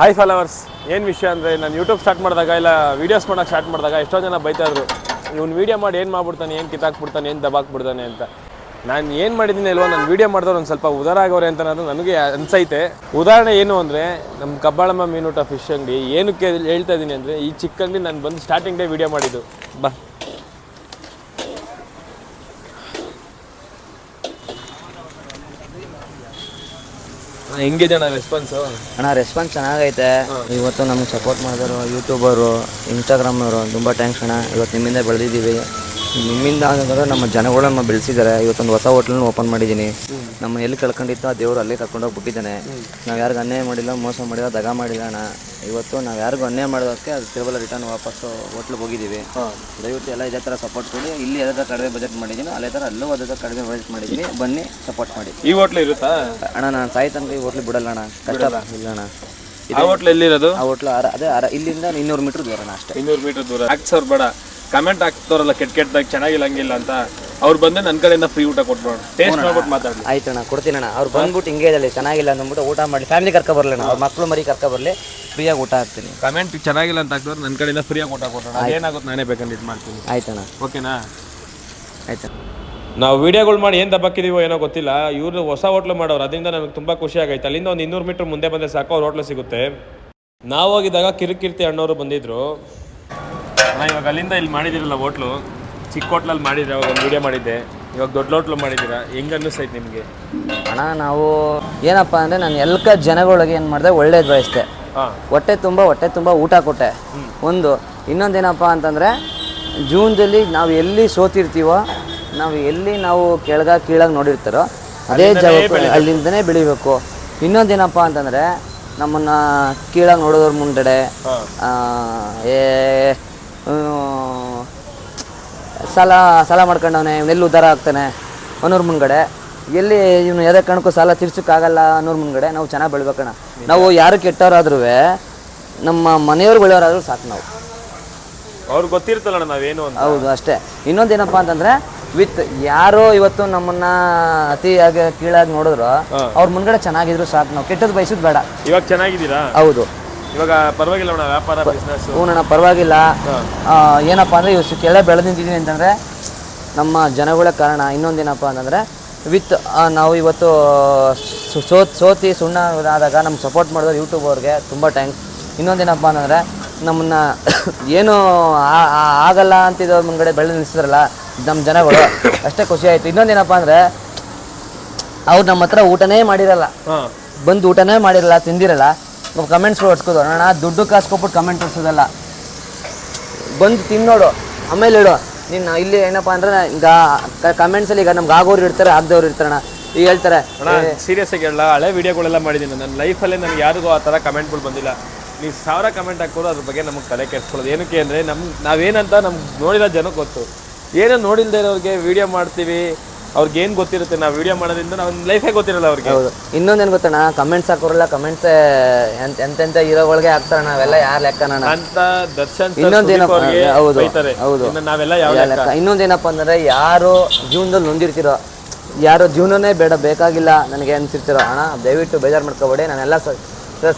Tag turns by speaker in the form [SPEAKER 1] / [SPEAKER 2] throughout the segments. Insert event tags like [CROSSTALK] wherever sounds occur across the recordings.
[SPEAKER 1] Hi followers ಏನು ವಿಷಯ ಅಂದರೆ ನಾನು ಯೂಟ್ಯೂಬ್ ಸ್ಟಾರ್ಟ್ ಮಾಡಿದಾಗ ಇಲ್ಲ ವೀಡಿಯೋಸ್ ಮಾಡೋಕೆ ಸ್ಟಾರ್ಟ್ ಮಾಡಿದಾಗ ಎಷ್ಟೋ ಜನ ಬೈತಾಯಿದ್ರು ಇವ್ನು ವೀಡಿಯೋ ಮಾಡಿ ಏನು ಮಾಡ್ಬಿಡ್ತಾನೆ, ಏನು ಕಿತ್ತಾಕ್ಬಿಡ್ತಾನೆ, ಏನು ದಬಾಕ್ಬಿಡ್ತಾನೆ ಅಂತ. ನಾನು ಏನು ಮಾಡಿದ್ದೀನಿ ಇಲ್ವೋ, ನಾನು ವೀಡಿಯೋ ಮಾಡಿದವ್ರು ಒಂದು ಸ್ವಲ್ಪ ಉದಾರ ಆಗೋರೆ ಅಂತ ಅನ್ನೋದು ನನಗೆ ಅನ್ಸೈತೆ. ಉದಾಹರಣೆ ಏನು ಅಂದರೆ ನಮ್ಮ ಕಬ್ಬಾಳಮ್ಮ ಮೀನೂಟ ಫಿಶ್ ಅಂಗಡಿ ಏನಕ್ಕೆ ಹೇಳ್ತಾ ಇದ್ದೀನಿ ಅಂದರೆ, ಈ ಚಿಕ್ಕ ಅಂಗಡಿ ನಾನು ಬಂದು ಸ್ಟಾರ್ಟಿಂಗ್ ಡೇ ವೀಡಿಯೋ ಮಾಡಿದ್ದು. ಬಾ. ಹೆಂಗಿದೆ ಅಣ್ಣ ರೆಸ್ಪಾನ್ಸ್
[SPEAKER 2] ಅಣ್ಣ ರೆಸ್ಪಾನ್ಸ್ ಚೆನ್ನಾಗೈತೆ. ಇವತ್ತು ನಮ್ಗೆ ಸಪೋರ್ಟ್ ಮಾಡಿದ್ರು ಯೂಟ್ಯೂಬರು ಇನ್ಸ್ಟಾಗ್ರಾಮ್ನವರು ತುಂಬ ಥ್ಯಾಂಕ್ಸ್ ಅಣ್ಣ. ಇವತ್ತು ನಿಮ್ಮಿಂದ ಬೆಳೆದಿದ್ದೀವಿ. ನಿಮ್ಮಿಂದ ಆಗಂದ್ರೆ ನಮ್ಮ ಜನಗಳನ್ನ ಬೆಳೆಸಿದ್ದಾರೆ. ಇವತ್ತೊಂದು ಹೊಸ ಹೋಟ್ಲನ್ನು ಓಪನ್ ಮಾಡಿದ್ದೀನಿ. ನಮ್ಮ ಎಲ್ಲಿ ಕಳ್ಕೊಂಡಿತ್ತು ಆ ದೇವರು ಅಲ್ಲೇ ಕರ್ಕೊಂಡೋಗಿ ಬಿಟ್ಟಿದ್ದಾನೆ ನಾವು ಯಾರಿಗೂ ಅನ್ಯಾಯ ಮಾಡಿಲ್ಲ ಮೋಸ ಮಾಡಿಲ್ಲ ದಗ ಮಾಡಿಲ್ಲ ಅಣ್ಣ. ಇವತ್ತು ನಾವು ಯಾರಿಗೂ ಅನ್ಯಾಯ ಮಾಡೋದಕ್ಕೆ ಅದು ತಿರುವಲ್ಲ ರಿಟರ್ನ್ ವಾಪಸ್ಸು ಹೋಟ್ಲಿಗೆ ಹೋಗಿದ್ದೀವಿ. ದಯವಿಟ್ಟು ಎಲ್ಲ ಇದೇ ಥರ ಸಪೋರ್ಟ್ ಕೊಡಿ. ಇಲ್ಲಿ ಯಾವ ಥರ ಕಡಿಮೆ ಬಜೆಟ್ ಮಾಡಿದ್ದೀನಿ. ಅಲ್ಲೇ ಥರ ಅಲ್ಲೂ ಅದೇ ಥರ ಕಡಿಮೆ ಬಜೆಟ್ ಮಾಡಿದ್ದೀನಿ. ಬನ್ನಿ ಸಪೋರ್ಟ್ ಮಾಡಿ.
[SPEAKER 1] ಈ ಹೋಟ್ಲು ಇರುತ್ತಾ?
[SPEAKER 2] ಅಣ್ಣ ನಾನು ಸಾಯಿ ತನಕ ಈ ಹೋಟ್ಲಿಗೆ ಬಿಡಲ್ಲ ಅಣ್ಣ. ಕಷ್ಟ. ಇಲ್ಲ ಅಣ್ಣ.
[SPEAKER 1] ಆ ಹೋಟ್ಲ್ ಎಲ್ಲಿರೋದು?
[SPEAKER 2] ಆ ಹೋಟ್ಲು ಅದೇ ಅರ ಇಲ್ಲಿಂದ ಇನ್ನೂರು ಮೀಟರ್ ದೂರ ಅಣ್ಣ ಅಷ್ಟೇ.
[SPEAKER 1] ಇನ್ನೂರು ಮೀಟರ್ ದೂರ. ಹಾಕ್ಸೋರ್ ಬೇಡ. ಕಮೆಂಟ್ ಹಾಕ್ತಾರಲ್ಲ ಕೆಟ್ಟ ಕೆಟ್ಟದಾಗ ಚೆನ್ನಾಗಿಲ್ಲ ಹಂಗಿಲ್ಲ ಅಂತ. ಅವ್ರು ಬಂದು ನನ್ನ ಕಡೆಯಿಂದ ಫ್ರೀ ಊಟ ಕೊಟ್ಬಿಡೋಣ. ಟೇಸ್ಟ್ ಮಾಡ್ಬಿಟ್ಟು ಮಾತಾಡ್ಲಿ.
[SPEAKER 2] ಆಯ್ತಣ್ಣ ಕೊಡ್ತೀನಿ ಅಣ್ಣ ಅವ್ರು ಬಂದ್ಬಿಟ್ಟು ಹಿಂಗೆ ಇದಲ್ಲಿ ಚೆನ್ನಾಗಿಲ್ಲ ಅಂದ್ಬಿಟ್ಟು ಊಟ ಮಾಡಿ ಫ್ಯಾಮಿಲಿ ಕರ್ಕೊ ಬರಲಿಲ್ಲ ಅಣ್ಣ. ಅವ್ರ ಮಕ್ಕಳು ಮರಿ ಕರ್ಕೊ ಬರಲಿ. ಫ್ರೀಯಾಗಿ ಊಟ ಹಾಕ್ತೀನಿ.
[SPEAKER 1] ಕಮೆಂಟ್ ಚೆನ್ನಾಗಿಲ್ಲ ಅಂತ ಹಾಕಿದ್ರೆ ನನ್ನ ಕಡೆಯಿಂದ ಫ್ರೀಯಾಗಿ ಊಟ ಕೊಟ್ಟೋಣ ಏನಾಗುತ್ತೆ ನಾನೇ ಬೇಕಂತ ಇದು ಮಾಡ್ತೀನಿ.
[SPEAKER 2] ಆಯ್ತಣ್ಣ.
[SPEAKER 1] ಓಕೆನಾ
[SPEAKER 2] ಆಯ್ತು
[SPEAKER 1] ನಾವು ವಿಡಿಯೋಗಳು ಮಾಡಿ ಏನು ದಬ್ಬಕ್ಕಿದೀವೋ ಏನೋ ಗೊತ್ತಿಲ್ಲ. ಇವರು ಹೊಸ ಹೋಟ್ಲು ಮಾಡೋರು. ಅದರಿಂದ ನಮಗೆ ತುಂಬ ಖುಷಿ ಆಗೈತೆ. ಅಲ್ಲಿಂದ ಒಂದು ಇನ್ನೂರು ಮೀಟ್ರ್ ಮುಂದೆ ಬಂದರೆ ಸಾಕು ಅವ್ರ ಹೋಟ್ಲು ಸಿಗುತ್ತೆ. ನಾವು ಹೋಗಿದ್ದಾಗ ಕಿರಿಕಿರ್ತಿ ಅಣ್ಣವರು ಬಂದಿದ್ರು. ನಾ ಇವಾಗ ಅಲ್ಲಿಂದ ಇಲ್ಲಿ ಮಾಡಿದಿರಲ್ಲ ಹೋಟ್ಲು ಚಿಕ್ಕ ಹೋಟ್ಲಲ್ಲಿ ಮಾಡಿದ್ರೆ ಅವಾಗ ಒಂದು ವಿಡಿಯೋ ಮಾಡಿದ್ದೆ. ಇವಾಗ ದೊಡ್ಡ ಹೋಟ್ಲು ಮಾಡಿದ್ದೀರಾ? ಹೆಂಗೆ ಅನ್ನಿಸ್ತೈತೆ ನಿಮಗೆ?
[SPEAKER 2] ಅಣ್ಣ ನಾವು ಏನಪ್ಪ ಅಂದರೆ ನಾನು ಎಲ್ಕ ಜನಗಳಿಗೆ ಏನು ಮಾಡಿದೆ ಒಳ್ಳೇದು ಬಯಸ್ದೆ.
[SPEAKER 1] ಹಾಂ.
[SPEAKER 2] ಹೊಟ್ಟೆ ತುಂಬ ಹೊಟ್ಟೆ ತುಂಬ ಊಟ ಕೊಟ್ಟೆ. ಒಂದು ಇನ್ನೊಂದೇನಪ್ಪ ಅಂತಂದರೆ ಜೂನ್ದಲ್ಲಿ ನಾವು ಎಲ್ಲಿ ಸೋತಿರ್ತೀವೋ ನಾವು ಎಲ್ಲಿ ನಾವು ಕೆಳಗ ಕೀಳಾಗಿ ನೋಡಿರ್ತಾರೋ ಅದೇ ಜಾಗ ಅಲ್ಲಿಂದನೇ ಬೆಳಿಬೇಕು. ಇನ್ನೊಂದೇನಪ್ಪ ಅಂತಂದರೆ ನಮ್ಮನ್ನು ಕೀಳಾಗಿ ನೋಡೋದ್ರ ಮುಂದಡೆ ಏ ಸಾಲ ಸಾಲ ಮಾಡ್ಕೊಂಡವನೆ ಇವನೆಲ್ಲಿ ಉದ್ಧಾರ ಆಗ್ತಾನೆ? ಅನ್ನೋರ್ ಮುಂದ್ಗಡೆ. ಎಲ್ಲಿ ಇವನು ಯಾವುದೇ ಕಾರಣಕ್ಕೂ ಸಾಲ ತೀರ್ಸೋಕ್ಕಾಗಲ್ಲ ಅನ್ನೋರ ಮುಂದ್ಗಡೆ ನಾವು ಚೆನ್ನಾಗಿ ಬೆಳ್ಬೇಕಣ್ಣ. ನಾವು ಯಾರು ಕೆಟ್ಟವರಾದ್ರೂ ನಮ್ಮ ಮನೆಯವ್ರು ಒಳ್ಳೆಯವರಾದ್ರೂ ಸಾಕು ನಾವು.
[SPEAKER 1] ಅವ್ರಿಗೆ ಗೊತ್ತಿರ್ತಲ್ಲ ನಾವೇನು ಅಂತ.
[SPEAKER 2] ಹೌದು ಅಷ್ಟೇ. ಇನ್ನೊಂದೇನಪ್ಪ ಅಂತಂದ್ರೆ ವಿತ್ ಯಾರೋ ಇವತ್ತು ನಮ್ಮನ್ನ ಅತಿಯಾಗಿ ಕೀಳಾಗಿ ನೋಡಿದ್ರು ಅವ್ರ ಮುಂದ್ಗಡೆ ಚೆನ್ನಾಗಿದ್ರು ಸಾಕು ನಾವು. ಕೆಟ್ಟದ್ದು ಬಯಸೋದು ಬೇಡ.
[SPEAKER 1] ಇವಾಗ ಚೆನ್ನಾಗಿದ್ದೀರಾ?
[SPEAKER 2] ಹೌದು.
[SPEAKER 1] ಇವಾಗ ಪರವಾಗಿಲ್ಲ ಅಣ್ಣ ವ್ಯಾಪಾರ ಬಿಸ್ನೆಸ್
[SPEAKER 2] ಹೂನಣ್ಣ ಪರವಾಗಿಲ್ಲ. ಆ, ಏನಪ್ಪ ಅಂದರೆ ಇಷ್ಟು ಕೆಳ ಬೆಳೆದಿದ್ದೀನಿ ಅಂತಂದರೆ ನಮ್ಮ ಜನಗಳ ಕಾರಣ ಇನ್ನೊಂದೇನಪ್ಪ ಅಂತಂದರೆ ವಿತ್ ನಾವು ಇವತ್ತು ಸೋತ್ ಸೋತಿ ಸುಣ್ಣ ಆದಾಗ ನಮ್ಗೆ ಸಪೋರ್ಟ್ ಮಾಡಿದ್ರೆ ಯೂಟ್ಯೂಬ್ ಅವ್ರಿಗೆ ತುಂಬ ಥ್ಯಾಂಕ್ಸ್ ಇನ್ನೊಂದೇನಪ್ಪ ಅಂತಂದರೆ ನಮ್ಮನ್ನ [COUGHS] ಏನು ಆಗಲ್ಲ ಅಂತಿದ್ದ ಮುಂಗಡೆ ಬೆಳೆದು ನಿಲ್ಲಿಸಿದ್ರಲ್ಲ ನಮ್ಮ ಜನಗಳು [COUGHS] ಅಷ್ಟೇ ಖುಷಿ ಆಯಿತು. ಇನ್ನೊಂದೇನಪ್ಪ ಅಂದರೆ ಅವ್ರು ನಮ್ಮ ಹತ್ರ ಊಟನೇ ಮಾಡಿರಲ್ಲ. ಬಂದು ಊಟನೇ ಮಾಡಿರಲ್ಲ ತಿಂದಿರಲ್ಲ. ಕಮೆಂಟ್ಸ್ ಹೊಡ್ಸ್ಕೋದು ಅಣ್ಣ ದುಡ್ಡು ಕಾಸ್ಕೊಬಿಟ್ಟು ಕಮೆಂಟ್ ಹೊಡ್ಸೋದಲ್ಲ. ಬಂದು ತಿನ್ನೋಡು ಆಮೇಲೆ ಹೇಳು. ನೀನು ಇಲ್ಲಿ ಏನಪ್ಪ ಅಂದ್ರೆ ಈಗ ಕಮೆಂಟ್ಸಲ್ಲಿ ಈಗ ನಮ್ಗೆ ಆಗೋರು ಇರ್ತಾರೆ ಆಗದವ್ರು ಇರ್ತಾರಣ್ಣ. ಈಗ ಹೇಳ್ತಾರೆ
[SPEAKER 1] ಅಣ್ಣ ಸೀರಿಯಸ್ ಆಗಿ ಹೇಳಲ್ಲ. ಹಳೆ ವಿಡಿಯೋಗಳೆಲ್ಲ ಮಾಡಿದ್ದೀನಿ. ನನ್ನ ಲೈಫಲ್ಲಿ ನನಗೆ ಯಾರಿಗೂ ಆ ಥರ ಕಮೆಂಟ್ಗಳು ಬಂದಿಲ್ಲ. ನೀವು ಸಾವಿರ ಕಮೆಂಟ್ ಹಾಕೋರು ಅದ್ರ ಬಗ್ಗೆ ನಮಗೆ ತಲೆ ಕೆಡ್ಸ್ಕೊಳ್ಳೋದು. ಏನಕ್ಕೆ ಅಂದರೆ ನಮ್ಮ ನಾವೇನಂತ ನಮ್ಗೆ ನೋಡಿರೋ ಜನಕ್ಕೆ ಗೊತ್ತು. ಏನೋ ನೋಡಿಲ್ಲದೆ ಇರೋರಿಗೆ ವಿಡಿಯೋ ಮಾಡ್ತೀವಿ. ಅವ್ರಿಗೆ ಏನು ಗೊತ್ತಿರುತ್ತೆ? ನಾವು ವಿಡಿಯೋ ಮಾಡೋದ್ರಿಂದ ನಾವು ಲೈಫೇ ಗೊತ್ತಿರಲ್ಲ ಅವ್ರಿಗೆ.
[SPEAKER 2] ಹೌದು. ಇನ್ನೊಂದೇನು ಗೊತ್ತಣ್ಣ? ಕಮೆಂಟ್ಸ್ ಹಾಕೋರಲ್ಲ ಕಮೆಂಟ್ಸ್ ಎಂತೆಂತ ಇರೋಗಳಿಗೆ ಹೀರೋಗಳಿಗೆ ನಾವೆಲ್ಲ ಯಾರು ನಾನು
[SPEAKER 1] ಅಂತ ದರ್ಶನ್
[SPEAKER 2] ಇನ್ನೊಂದೇನಪ್ಪ ಹೌದು, ಹೌದು.
[SPEAKER 1] ನಾವೆಲ್ಲ ಯಾವ
[SPEAKER 2] ಯಾವ ಲೆಕ್ಕ? ಇನ್ನೊಂದೇನಪ್ಪ ಅಂದರೆ ಯಾರು ಜೀವನದಲ್ಲಿ ನೊಂದಿರ್ತಿರೋ ಯಾರು ಜೀವನನೇ ಬೇಡ ಬೇಕಾಗಿಲ್ಲ ನನಗೆ ಅನ್ಸಿರ್ತಿರೋ ಅಣ್ಣ ದಯವಿಟ್ಟು ಬೇಜಾರು ಮಾಡ್ಕೋಬೇಡಿ. ನಾನೆಲ್ಲ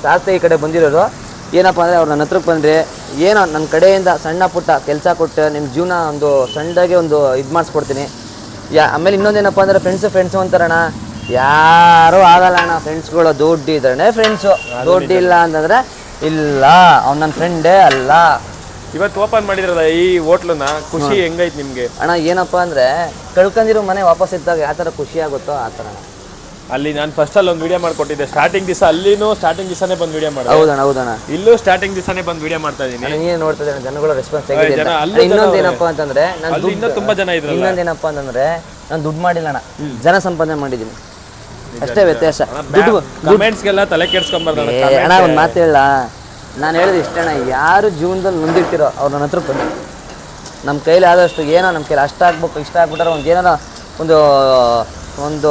[SPEAKER 2] ಸಾಸ್ತಿ ಈ ಕಡೆ ಬಂದಿರೋರು ಏನಪ್ಪ ಅಂದರೆ ಅವ್ರು ನನ್ನ ಹತ್ರಕ್ಕೆ ಬಂದರೆ ಏನೋ ನನ್ನ ಕಡೆಯಿಂದ ಸಣ್ಣ ಪುಟ್ಟ ಕೆಲಸ ಕೊಟ್ಟು ನಿಮ್ಮ ಜೀವನ ಒಂದು ಸಣ್ಣದಾಗೆ ಒಂದು ಇದು ಮಾಡಿಸ್ಕೊಡ್ತೀನಿ. ಯಾ ಆಮೇಲೆ ಇನ್ನೊಂದೇನಪ್ಪ ಅಂದ್ರೆ ಫ್ರೆಂಡ್ಸ್ ಫ್ರೆಂಡ್ಸು ಅಂತಾರಣ್ಣ ಯಾರು ಆಗಲ್ಲ ಅಣ್ಣ. ಫ್ರೆಂಡ್ಸ್ಗಳು ದುಡ್ಡು ಇದ್ರೆ ಫ್ರೆಂಡ್ಸು ದುಡ್ಡು ಇಲ್ಲ ಅಂತಂದ್ರೆ ಇಲ್ಲ ಅವ್ನು ನನ್ನ ಫ್ರೆಂಡೇ ಅಲ್ಲ.
[SPEAKER 1] ಇವತ್ತು ಓಪನ್ ಮಾಡಿದ್ರಲ್ಲ ಈ ಹೋಟ್ಲನ್ನ ಖುಷಿ ಹೆಂಗೈತೆ ನಿಮಗೆ?
[SPEAKER 2] ಅಣ್ಣ ಏನಪ್ಪ ಅಂದ್ರೆ ಕಳ್ಕೊಂಡಿರೋ ಮನೆ ವಾಪಸ್ ಇದ್ದಾಗ ಯಾವ ಥರ ಖುಷಿ ಆಗುತ್ತೋ ಆ ಥರ
[SPEAKER 1] ಅಲ್ಲಿ ನಾನು ಫಸ್ಟ್ ಅಲ್ಲಿ ಒಂದು ವಿಡಿಯೋ ಮಾಡ್ಕೊಟ್ಟಿದ್ದೆ. ಸ್ಟಾರ್ಟಿಂಗ್ ದಿವಸ ಅಲ್ಲಿನೂ ಸ್ಟಾರ್ಟಿಂಗ್ ದಿವಸನೇ ಬಂದು ವಿಡಿಯೋ ಮಾಡಿದೆ.
[SPEAKER 2] ಹೌದಣ್ಣ ಹೌದಣ್ಣ.
[SPEAKER 1] ಇಲ್ಲೂ ಸ್ಟಾರ್ಟಿಂಗ್ ದಿವಸನೇ ಬಂದು ವಿಡಿಯೋ ಮಾಡ್ತಾ ಇದೀನಿ.
[SPEAKER 2] ಏನ್ ನೋಡ್ತಾ ಇದ್ದಾನೆ ಜನಗಳ ರೆಸ್ಪಾನ್ಸ್
[SPEAKER 1] ಜನ
[SPEAKER 2] ಹೇಗಿದೆ
[SPEAKER 1] ಅಲ್ಲೂ
[SPEAKER 2] ಏನಪ್ಪ ಅಂತಂದ್ರೆ ನಾನು
[SPEAKER 1] ಅಲ್ಲಿ ಇನ್ನೂ ತುಂಬಾ ಜನ ಇದ್ರಲ್ಲ.
[SPEAKER 2] ಇನ್ನೊಂದೇನಪ್ಪ ಅಂತಂದ್ರೆ ನಾನು ದುಡ್ಡು ಮಾಡಿಲ್ಲ ಅಣ್ಣ. ಜನ ಸಂಪಾದನೆ ಮಾಡಿದ್ದೀನಿ ಅಷ್ಟೇ ವ್ಯತ್ಯಾಸ. ದುಡ್ಡು
[SPEAKER 1] ಕಮೆಂಟ್ಸ್ಗೆಲ್ಲ ತಲೆ ಕೆಡ್ಸ್ಕೊಂಬಾರ್ದು
[SPEAKER 2] ಏ, ಅಣ್ಣ ಒಂದು ಮಾತು ಹೇಳ. ನಾನು ಹೇಳಿದ ಇಷ್ಟ ಅಣ್ಣ ಯಾರು ಜೀವನದಲ್ಲಿ ಮುಂದಿಟ್ಟಿರೋ ಅವ್ರು ನನ್ನ ಹತ್ರ ಬನ್ನಿ ನಮ್ಮ ಕೈಲಿ ಆದಷ್ಟು ಏನೋ ನಮ್ಮ ಕೈಲಿ ಅಷ್ಟು ಆಗ್ಬೇಕು ಇಷ್ಟ ಆಗ್ಬಿಟ್ರೆ ಒಂದು ಏನೋ ಒಂದು ಒಂದು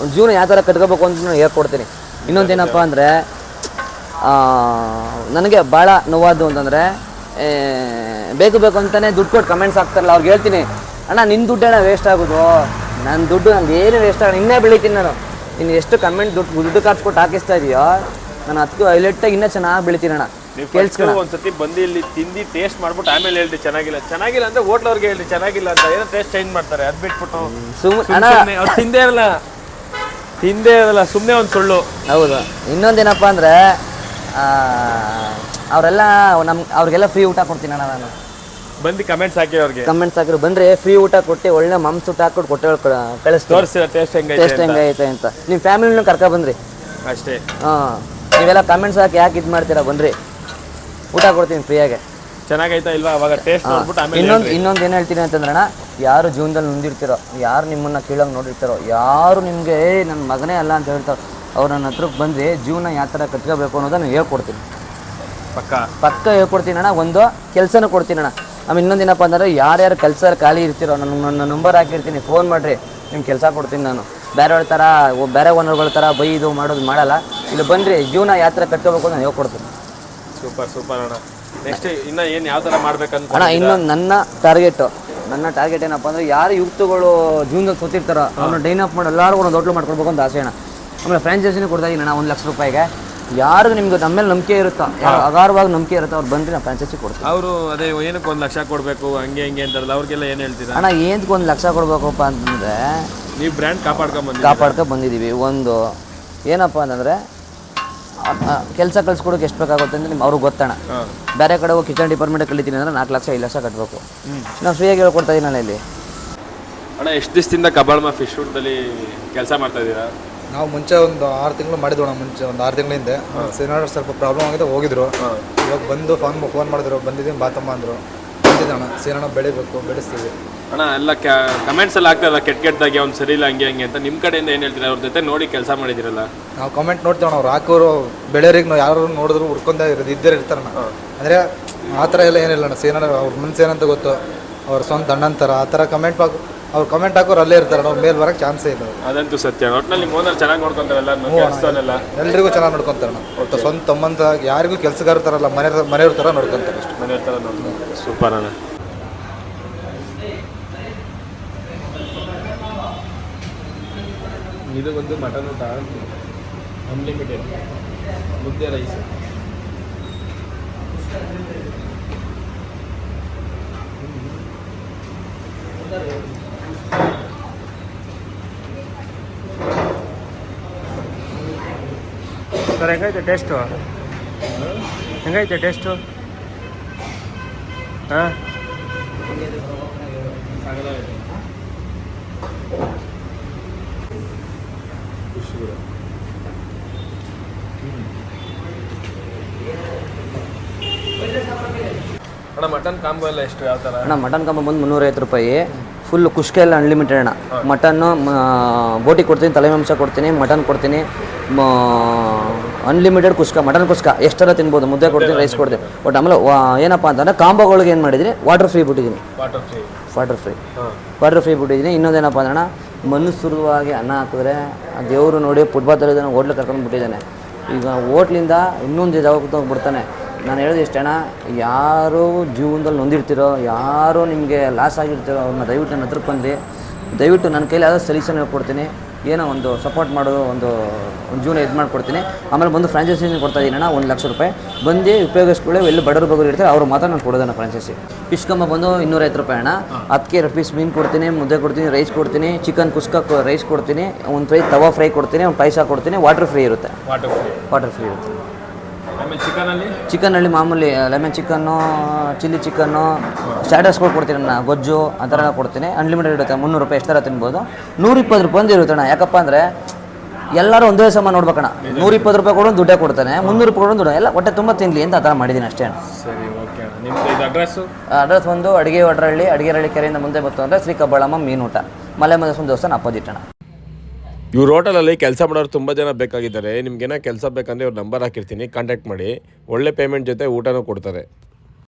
[SPEAKER 2] ಒಂದು ಜೀವನ ಯಾವ ಥರ ಕಟ್ಕೋಬೇಕು ಅಂತ ನಾನು ಹೇಳ್ಕೊಡ್ತೀನಿ. ಇನ್ನೊಂದೇನಪ್ಪ ಅಂದರೆ ನನಗೆ ಭಾಳ ನೋವಾದ್ದು ಅಂತಂದರೆ ಬೇಕು ಬೇಕು ಅಂತಲೇ ದುಡ್ಡು ಕೊಟ್ಟು ಕಮೆಂಟ್ಸ್ ಹಾಕ್ತಾರಲ್ಲ ಅವ್ರಿಗೆ ಹೇಳ್ತೀನಿ. ಅಣ್ಣ ನಿನ್ನ ದುಡ್ಡೇನ ವೇಸ್ಟ್ ಆಗೋದು. ನನ್ನ ದುಡ್ಡು ನಂದು ಏನು ವೇಸ್ಟ್ ಆಗ ಇನ್ನೇ ಬೆಳಿತೀನಿ ನಾನು. ನೀನು ಎಷ್ಟು ಕಮೆಂಟ್ ದುಡ್ಡು ದುಡ್ಡು ಕೊಟ್ಟು ಹಾಕಿಸ್ತಾ ಇದೆಯೋ ನಾನು ಅದಕ್ಕೂ ಹೈಲೈಟಾಗಿ ಇನ್ನೂ ಚೆನ್ನಾಗಿ ಬೆಳಿತೀನಿ ಅಣ್ಣ.
[SPEAKER 1] ನೀವು ಒಂದ್ಸತಿ ಬಂದು ಇಲ್ಲಿ ತಿಂದು ಟೇಸ್ಟ್ ಮಾಡ್ಬಿಟ್ಟು ಆಮೇಲೆ ಹೇಳ್ರಿ ಚೆನ್ನಾಗಿಲ್ಲ. ಚೆನ್ನಾಗಿಲ್ಲ ಅಂದ್ರೆ ಹೋಟ್ಲವ್ರಿಗೆ ಹೇಳ್ರಿ ಚೆನ್ನಾಗಿಲ್ಲ ಅಂತ. ಏನೋ ಟೇಸ್ಟ್ ಚೇಂಜ್ ಮಾಡ್ತಾರೆ ಅದ್ ಬಿಟ್ಬಿಟ್ಟು.
[SPEAKER 2] ಸುಮ್ ಅಣ್ಣ.
[SPEAKER 1] ಸುಮ್ನೆ ಅವ್ರು ತಿಂದೇ ಇರಲ್ಲ. ತಿಂದೇ ಇರಲ್ಲ ಸುಮ್ಮನೆ ಒಂದು ಸುಳ್ಳು.
[SPEAKER 2] ಹೌದು. ಇನ್ನೊಂದೇನಪ್ಪ ಆ ಅವರೆಲ್ಲ ನಮ್ ಅವ್ರಿಗೆಲ್ಲ ಫ್ರೀ ಊಟ ಕೊಡ್ತೀನಿ ಅಣ್ಣ ನಾನು.
[SPEAKER 1] ಬಂದು ಕಮೆಂಟ್ಸ್ ಹಾಕಿ ಅವ್ರಿಗೆ.
[SPEAKER 2] ಕಮೆಂಟ್ಸ್ ಹಾಕಿದ್ರು. ಬಂದ್ರೆ ಫ್ರೀ ಊಟ ಕೊಟ್ಟು ಒಳ್ಳೆ ಮಾಂಸ ಊಟ ಹಾಕ್ಬಿಟ್ಟು ಕೊಟ್ಟೆ ಕಳಿಸ್ತೀವಿ
[SPEAKER 1] ತೋರಿಸಿ ಟೇಸ್ಟ್ ಹೆಂಗೈತೆ
[SPEAKER 2] ಟೇಸ್ಟ್ ಹೆಂಗೈತೆ ಅಂತ. ನಿಮ್ಮ ಫ್ಯಾಮಿಲಿನೂ ಕರ್ಕೊ ಬಂದ್ರಿ.
[SPEAKER 1] ಅಷ್ಟೇ.
[SPEAKER 2] ಹಾ. ನೀವೆಲ್ಲ ಕಮೆಂಟ್ಸ್ ಹಾಕಿ ಯಾಕೆ ಇದ್ ಮಾಡ್ತೀರಾ? ಬನ್ರಿ ಊಟ ಕೊಡ್ತೀನಿ ಫ್ರೀಯಾಗೆ.
[SPEAKER 1] ಚೆನ್ನಾಗೈತಾ ಇಲ್ವಾ? ಅವಾಗ ಟೇಸ್ಟ್ ನೋಡ್ಬಿಟ್ಟು ಆಮೇಲೆ
[SPEAKER 2] ಇನ್ನೊಂದು ಇನ್ನೊಂದು ಏನು ಹೇಳ್ತೀನಿ ಅಂತಂದ್ರಣ ಯಾರು ಜೀವನದಲ್ಲಿ ನೊಂದಿರ್ತಿರೋ ಯಾರು ನಿಮ್ಮನ್ನ ಕೀಳಂಗೆ ನೋಡಿರ್ತಾರೋ ಯಾರು ನಿಮಗೆ ಏ ನನ್ನ ಮಗನೇ ಅಲ್ಲ ಅಂತ ಹೇಳ್ತಾರೋ ಅವ್ರು ನನ್ನ ಹತ್ರಕ್ಕೆ ಬಂದು ಜೀವನ ಯಾವ ಥರ ಕಟ್ಕೋಬೇಕು ಅನ್ನೋದನ್ನು ಹೇಳ್ಕೊಡ್ತೀನಿ.
[SPEAKER 1] ಪಕ್ಕ?
[SPEAKER 2] ಪಕ್ಕ ಹೇಳ್ಕೊಡ್ತೀನಿ ಅಣ್ಣ ಒಂದು ಕೆಲಸನೂ ಕೊಡ್ತೀನಿ ಅಣ್ಣ. ಆಮೇಲೆ ಇನ್ನೊಂದೇನಪ್ಪ ಅಂದ್ರೆ ಯಾರ್ಯಾರು ಕೆಲಸ ಖಾಲಿ ಇರ್ತಿರೋ ನನ್ನ ನನ್ನ ನಂಬರ್ ಹಾಕಿರ್ತೀನಿ ಫೋನ್ ಮಾಡಿರಿ ನಿಮ್ಗೆ ಕೆಲಸ ಕೊಡ್ತೀನಿ ನಾನು. ಬೇರೆಯವ್ರ ಥರ ಬೇರೆ ಓನರ್ಗಳ ಥರ ಬೈದು ಮಾಡೋದು ಮಾಡಲ್ಲ. ಇಲ್ಲಿ ಬಂದ್ರಿ ಜೀವನ ಯಾವ ಥರ ಕಟ್ಕೋಬೇಕು ಅಂತ ನಾನು ಹೇಳ್ಕೊಡ್ತೀನಿ.
[SPEAKER 1] ಸೂಪರ್ ಸೂಪರ್ ಅಣ್ಣ. ನೆಕ್ಸ್ಟ್ ಇನ್ನ ಏನ್ ಯಾವ ತರ ಮಾಡ್ಬೇಕಂತ
[SPEAKER 2] ಅಣ್ಣ ಇನ್ನೊಂದು ನನ್ನ ಟಾರ್ಗೆಟ್ ನನ್ನ ಟಾರ್ಗೆಟ್ ಏನಪ್ಪ ಅಂದ್ರೆ ಯಾರು ಯುಕ್ತಗಳು ಜೀವನದಲ್ಲಿ ಸೋತಿರ್ತಾರ ಅವ್ರನ್ನ ಡೈನ್ ಅಪ್ ಮಾಡಿ ಎಲ್ಲರಿಗೂ ಒಂದು ಹೋಟ್ಲು ಮಾಡ್ಕೊಡ್ಬೇಕು ಅಂತ ಆಸೆ ಅಣ್ಣ. ಆಮೇಲೆ ಫ್ರಾಂಚೈಸಿನೂ ಕೊಡ್ತಾ ಇದ್ದೀನಿ ಅಣ್ಣ ಒಂದು ಲಕ್ಷ ರೂಪಾಯಿಗೆ. ಯಾರು ನಿಮ್ಗೆ ನಮ್ಮ ಮೇಲೆ ನಂಬಿಕೆ ಇರುತ್ತೋ ಆಧಾರವಾಗಿ ಅಗಾರವಾಗಿ ನಂಬಿಕೆ ಇರುತ್ತೆ ಅವ್ರು ಬಂದ್ರೆ ನಾನು ಫ್ರಾಂಚೈಸಿ ಕೊಡ್ತೀನಿ.
[SPEAKER 1] ಅವರು ಅದೇ ಏನಕ್ಕೆ ಒಂದು ಲಕ್ಷ ಕೊಡಬೇಕು ಹಂಗೆ ಹಿಂಗೆ ಅಂತಾರಲ್ಲ ಅವ್ರಿಗೆಲ್ಲ ಏನು ಹೇಳ್ತೀರಾ?
[SPEAKER 2] ಅಣ್ಣ ಏನಕ್ಕೆ ಒಂದು ಲಕ್ಷ ಕೊಡ್ಬೇಕಪ್ಪ ಅಂತಂದ್ರೆ
[SPEAKER 1] ನೀವು ಬ್ರ್ಯಾಂಡ್ ಕಾಪಾಡ್ಕೊಂಡ್ ಬಂದಿದ್ದೀವಿ
[SPEAKER 2] ಕಾಪಾಡ್ಕೊ ಬಂದಿದ್ದೀವಿ. ಒಂದು ಏನಪ್ಪ ಅಂತಂದರೆ ಕೆಲಸ ಕಳ್ಸ್ಕೊಡೋಕೆ ಎಷ್ಟು ಬೇಕಾಗುತ್ತೆ ಅಂದರೆ ನಿಮ್ಗೆ ಅವ್ರಿಗೆ ಗೊತ್ತಣ್ಣ. ಬೇರೆ ಕಡೆ ಹೋಗಿ ಕಿಚನ್ ಡಿಪಾರ್ಟ್ಮೆಂಟ್ ಕಲಿತೀನಿ ಅಂದ್ರೆ ನಾಲ್ಕು ಲಕ್ಷ ಐದು ಲಕ್ಷ ಕಟ್ಟಬೇಕು ನಾವು ಫ್ರೀಯಾಗಿ ಹೇಳ್ಕೊಡ್ತಾ ಇದ್ದೀನಲ್ಲ ಇಲ್ಲಿ.
[SPEAKER 1] ಅಣ್ಣ ಎಷ್ಟು ದಿವಸದಿಂದ ಕಬಾಳ್ಮ ಫಿಶ್ ಊಟದಲ್ಲಿ ಕೆಲಸ ಮಾಡ್ತಾ ಇದ್ದೀರಾ
[SPEAKER 3] ನಾವು ಮುಂಚೆ ಒಂದು ಆರು ತಿಂಗಳು ಮಾಡಿದ್ವಿ ನಾವು ಮುಂಚೆ ಒಂದು ಆರು ತಿಂಗಳ ಹಿಂದೆ ಏನಾದ್ರು ಸ್ವಲ್ಪ ಪ್ರಾಬ್ಲಮ್ ಆಗಿದೆ ಹೋಗಿದ್ರು. ಇವಾಗ ಬಂದು ಫೋನ್ ಫೋನ್ ಮಾಡಿದ್ರು ಬಂದಿದ್ದೀನಿ ಬಾತಮ್ಮ ಅಂದರು. ಬಂದಿದ್ದಣ್ಣ ಸೇನಣ್ಣ ಬೆಳಿಬೇಕು ಬೆಳೆಸ್ತೀವಿ.
[SPEAKER 1] ಅಣ್ಣ ಎಲ್ಲ ಕಮೆಂಟ್ಸ್ ಎಲ್ಲ ಆಗ್ತಾರಲ್ಲ ಕೆಟ್ಟ ಕೆಟ್ಟದಾಗಿ ಅವ್ನು ಸರಿ ಇಲ್ಲ ಹಂಗೆ ಹಂಗೆ ಅಂತ. ನಿಮ್ಮ ಕಡೆಯಿಂದ ಏನು ಹೇಳ್ತೀರಾ? ಅವ್ರ ಜೊತೆ ನೋಡಿ ಕೆಲಸ ಮಾಡಿದಿರಲ್ಲ
[SPEAKER 3] ನಾವು ಕಾಮೆಂಟ್ ನೋಡ್ತೀವಿ ಅವ್ರು ಹಾಕೋರು ಬೆಳೆಯೋರಿಗೆ ನಾವು ಯಾರು ನೋಡಿದ್ರು ಹುಡ್ಕೊಂಡೇ ಇರೋದು ಇದ್ದೇ ಇರ್ತಾರಣ್ಣ ಅಂದರೆ ಆ ಥರ ಎಲ್ಲ ಏನಿಲ್ಲ ಅಣ್ಣ ಸೇನ ಅವ್ರ ಮನ್ಸು ಏನಂತ ಗೊತ್ತು ಅವ್ರ ಸ್ವಂತ ಅಣ್ಣಂತಾರ ಆ ಥರ ಕಮೆಂಟ್ ಅವ್ರು ಕಮೆಂಟ್ ಹಾಕೋರು ಅಲ್ಲೇ ಇರ್ತಾರೆ ನಾವು ಮೇಲೆ ಬರೋಕ್ಕೆ ಚಾನ್ಸೇ ಇಲ್ಲ
[SPEAKER 1] ಅದಂತೂ ಸತ್ಯ. ಒಟ್ಟಿನಲ್ಲಿ ಓನರ್ ಚೆನ್ನಾಗಿ ನೋಡ್ಕೊಂತಾರೆ ಎಲ್ಲರಿಗೂ
[SPEAKER 3] ಎಲ್ರಿಗೂ ಚೆನ್ನಾಗಿ ನೋಡ್ಕೊಂತಾರೆ ಒಟ್ಟು ಸ್ವಂತ ತಮ್ಮಂತ ಯಾರಿಗೂ ಕೆಲಸಗಾರ ಇರ್ತಾರಲ್ಲ ಮನೆ ಮನೆಯವ್ರ ಥರ ನೋಡ್ಕೊಂತಾರೆ ಅಷ್ಟು.
[SPEAKER 1] ಮನೆ ಥರ ನೋಡ್ಕೊಂತಾರೆ. ಸೂಪರ್ ಅಣ್ಣ. ಇದು ಒಂದು ಮಟನ್ ಊಟ ಅನ್ಲಿಮಿಟೆಡ್ ಮುದ್ದೆ ರೈಸ್
[SPEAKER 4] ಸರ್ ಹೆಂಗೈತೆ ಟೇಸ್ಟು? ಹೆಂಗೈತೆ ಟೇಸ್ಟು? ಹಾಂ?
[SPEAKER 1] ಅಣ್ಣ ಮಟನ್ ಕಾಂಬೋ ಎಲ್ಲ ಎಷ್ಟು ಯಾವ ಥರ?
[SPEAKER 2] ಅಣ್ಣ ಮಟನ್ ಕಂಬ ಬಂದು ಮುನ್ನೂರೈವತ್ತು ರೂಪಾಯಿ. ಫುಲ್ ಕುಷ್ಕ ಎಲ್ಲ ಅನ್ಲಿಮಿಟೆಡ್ ಅಣ್ಣ ಮಟನ್ನು ಬೋಟಿ ಕೊಡ್ತೀನಿ ತಲೆ ಮಾಂಸ ಕೊಡ್ತೀನಿ ಮಟನ್ ಕೊಡ್ತೀನಿ ಅನ್ಲಿಮಿಟೆಡ್ ಕುಸ್ಕ ಮಟನ್ ಕುಸ್ಕ ಎಷ್ಟರ ತಿನ್ಬೋದು ಮುದ್ದೆ ಕೊಡ್ತೀನಿ ರೈಸ್ ಕೊಡ್ತೀನಿ. ಬಟ್ ಆಮೇಲೆ ಏನಪ್ಪ ಅಂತಂದ್ರೆ ಕಾಂಬೋಗಳಿಗೆ ಏನು ಮಾಡಿದ್ರಿ? ವಾಟರ್ ಫ್ರೀ ಬಿಟ್ಟಿದ್ದೀನಿ.
[SPEAKER 1] ವಾಟರ್ ಫ್ರೀ
[SPEAKER 2] ವಾಟರ್ ಫ್ರೀ
[SPEAKER 1] ಹಾಂ.
[SPEAKER 2] ವಾಟರ್ ಫ್ರೀ ಬಿಟ್ಟಿದ್ದೀನಿ. ಇನ್ನೊಂದೇನಪ್ಪ ಅಂದ್ರೆ ಮನಸ್ಸುರುವಾಗಿ ಅನ್ನ ಹಾಕಿದ್ರೆ ಆ ದೇವರು ನೋಡಿ ಫುಟ್ಬಾಲ್ ತರೋದನ್ನು ಹೋಟ್ಲಿಗೆ ಕರ್ಕೊಂಡು ಬಿಟ್ಟಿದ್ದಾನೆ. ಈಗ ಹೋಟ್ಲಿಂದ ಇನ್ನೊಂದು ಜಾಗಕ್ಕೆ ಬಿಡ್ತಾನೆ ನಾನು ಹೇಳೋದು ಇಷ್ಟೇನ ಅಣ್ಣ ಯಾರು ಜೀವನದಲ್ಲಿ ನೊಂದಿರ್ತಿರೋ ಯಾರು ನಿಮಗೆ ಲಾಸ್ ಆಗಿರ್ತಿರೋ ಅವ್ರನ್ನ ದಯವಿಟ್ಟು ನನ್ನ ಹತ್ರಕ್ಕೆ ಬಂದು ದಯವಿಟ್ಟು ನನ್ನ ಕೈಲಿ ಯಾವುದೋ ಸಲ್ಯೂಷನ್ ಹೇಳ್ಕೊಡ್ತೀನಿ. ಏನೋ ಒಂದು ಸಪೋರ್ಟ್ ಮಾಡೋದು ಒಂದು ಒಂದು ಜೀವನ ಇದು ಮಾಡಿಕೊಡ್ತೀನಿ. ಆಮೇಲೆ ಬಂದು ಫ್ರಾಂಚೈಸಿ ಕೊಡ್ತಾ ಇದ್ದೀನಿ ಅಣ್ಣ ಒಂದು ಲಕ್ಷ ರೂಪಾಯಿ. ಬಂದು ಉಪಯೋಗಿಸ್ಕೊಳ್ಳಿ ಎಲ್ಲಿ ಬಡವರು ಬಗ್ಗರು ಇರ್ತಾರೆ ಅವ್ರು ಮಾತ್ರ ನಾನು ಕೊಡೋದಣ್ಣ ಫ್ರಾಂಚೈಸಿ ಫಿಶ್ ಕಂಬ ಬಂದು ಇನ್ನೂರೈವತ್ತು ರೂಪಾಯಿ ಅಣ್ಣ. ಅದಕ್ಕೆ ಪೀಸ್ ಮೀನು ಕೊಡ್ತೀನಿ ಮುದ್ದೆ ಕೊಡ್ತೀನಿ ರೈಸ್ ಕೊಡ್ತೀನಿ ಚಿಕನ್ ಕುಸ್ಕ ರೈಸ್ ಕೊಡ್ತೀನಿ ಒಂದು ಫ್ರೈ ತವಾ ಫ್ರೈ ಕೊಡ್ತೀನಿ ಒಂದು ಪೈಸಾ ಕೊಡ್ತೀನಿ ವಾಟರ್ ಫ್ರೀ ಇರುತ್ತೆ.
[SPEAKER 1] ವಾಟರ್ ಫ್ರೀ
[SPEAKER 2] ವಾಟರ್ ಫ್ರೀ ಇರುತ್ತೆ.
[SPEAKER 1] ಚಿಕನಲ್ಲಿ
[SPEAKER 2] ಚಿಕನಲ್ಲಿ ಮಾಮೂಲಿ ಲೆಮನ್ ಚಿಕನ್ನು ಚಿಲ್ಲಿ ಚಿಕನ್ನು ಸ್ಟ್ಯಾಟಸ್ಗಳು ಕೊಡ್ತೀನಿ ಅಣ್ಣ ಗೊಜ್ಜು ಆ ಥರ ಕೊಡ್ತೀನಿ. ಅನ್ಲಿಮಿಟೆಡ್ ಇರುತ್ತೆ ಮುನ್ನೂರು ರೂಪಾಯಿ ಎಷ್ಟು ಥರ ತಿನ್ಬೋದು. ನೂರಿಪ್ಪತ್ತು ರೂಪಾಯಿ ಒಂದು ಇರುತ್ತೆ ಅಣ್ಣ ಯಾಕಪ್ಪ ಅಂದರೆ ಎಲ್ಲರೂ ಒಂದೇ ಸಮ ನೋಡ್ಬೇಕಣ್ಣ. ನೂರಿಪ್ಪತ್ತು ರೂಪಾಯಿ ಕೊಡೋದು ದುಡ್ಡೇ ಕೊಡ್ತಾನೆ ಮುನ್ನೂರು ರೂಪಾಯಿ ಕೊಡೋದು ದುಡ್ಡು ಎಲ್ಲ ಹೊಟ್ಟೆ ತುಂಬ ತಿನ್ನಲಿ ಅಂತ ಆ ಥರ ಮಾಡಿದ್ದೀನಿ ಅಷ್ಟೇ ಅಡ್ರೆಸ್ ಒಂದು ಅಡಿಗೆ ಒಡ್ರಳ್ಳಿ ಅಡುಗೆರಳ್ಳಿ ಕೆರೆಯಿಂದ ಮುಂದೆ ಬಂತು ಅಂದರೆ ಶ್ರೀ ಕಬ್ಬಾಳಮ್ಮ ಮೀನೂಟ. ಮಲೆ ಮದಸ್ವಾಮಿ ದೇವಸ್ಥಾನ ಅಪೋಸಿಟ್ ಅಣ್ಣ.
[SPEAKER 1] ಇವ್ರ ಹೋಟೆಲಲ್ಲಿ ಕೆಲಸ ಮಾಡೋರು ತುಂಬ ಜನ ಬೇಕಾಗಿದ್ದಾರೆ. ನಿಮ್ಗೇನೋ ಕೆಲಸ ಬೇಕಂದ್ರೆ ಇವ್ರ ನಂಬರ್ ಹಾಕಿರ್ತೀನಿ ಕಾಂಟ್ಯಾಕ್ಟ್ ಮಾಡಿ. ಒಳ್ಳೆ ಪೇಮೆಂಟ್ ಜೊತೆ ಊಟನೂ ಕೊಡ್ತಾರೆ.